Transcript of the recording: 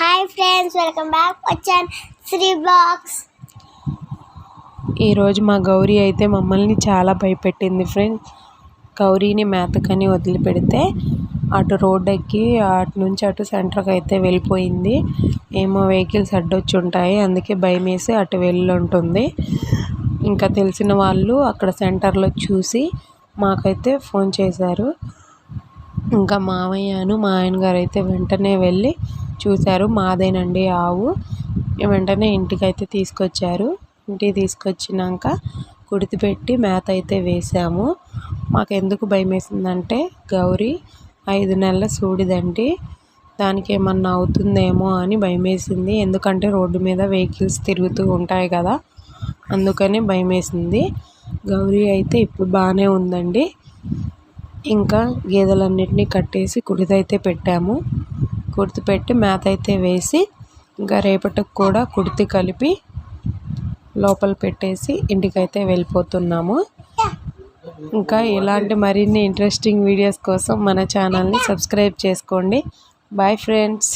Hi friends welcome back వచ్చాను Shri blogs ఈరోజు మా గౌరీ అయితే మమ్మల్ని చాలా భయపెట్టింది ఫ్రెండ్స్ గౌరీని మేతకని వదిలిపెడితే అటు రోడ్ ఎక్కి అటు నుంచి అటు సెంటర్కి అయితే వెళ్ళిపోయింది. ఏమో వెహికల్స్ అడ్డొచ్చి ఉంటాయి అందుకే భయం వేసి అటు వెళ్ళి ఉంటుంది ఇంకా తెలిసిన వాళ్ళు అక్కడ సెంటర్లో చూసి మాకైతే ఫోన్ చేశారు. ఇంకా మామయ్యను మా ఆయన గారు అయితే వెంటనే వెళ్ళి చూశారు. మాదేనండి ఆవు. వెంటనే ఇంటికి అయితే తీసుకొచ్చారు. ఇంటికి తీసుకొచ్చినాక కుడితిపెట్టి మేత అయితే వేసాము. మాకు ఎందుకు భయం వేసిందంటే గౌరీ ఐదు నెలల సూడిదండి. దానికి ఏమన్నా అవుతుందేమో అని భయం వేసింది ఎందుకంటే రోడ్డు మీద వెహికల్స్ తిరుగుతూ ఉంటాయి కదా అందుకని భయం వేసింది గౌరీ అయితే ఇప్పుడు బాగానే ఉందండి. ఇంకా గేదెలన్నింటినీ కట్టేసి కుడిదైతే పెట్టాము. కుడితి పెట్టి మేత అయితే వేసి ఇంకా రేపటికి కూడా కుడితి కలిపి లోపల పెట్టేసి ఇంటికైతే వెళ్ళిపోతున్నాము. ఇంకా ఇలాంటి మరిన్ని ఇంట్రెస్టింగ్ వీడియోస్ కోసం మన ఛానల్ని సబ్స్క్రైబ్ చేసుకోండి. Bye friends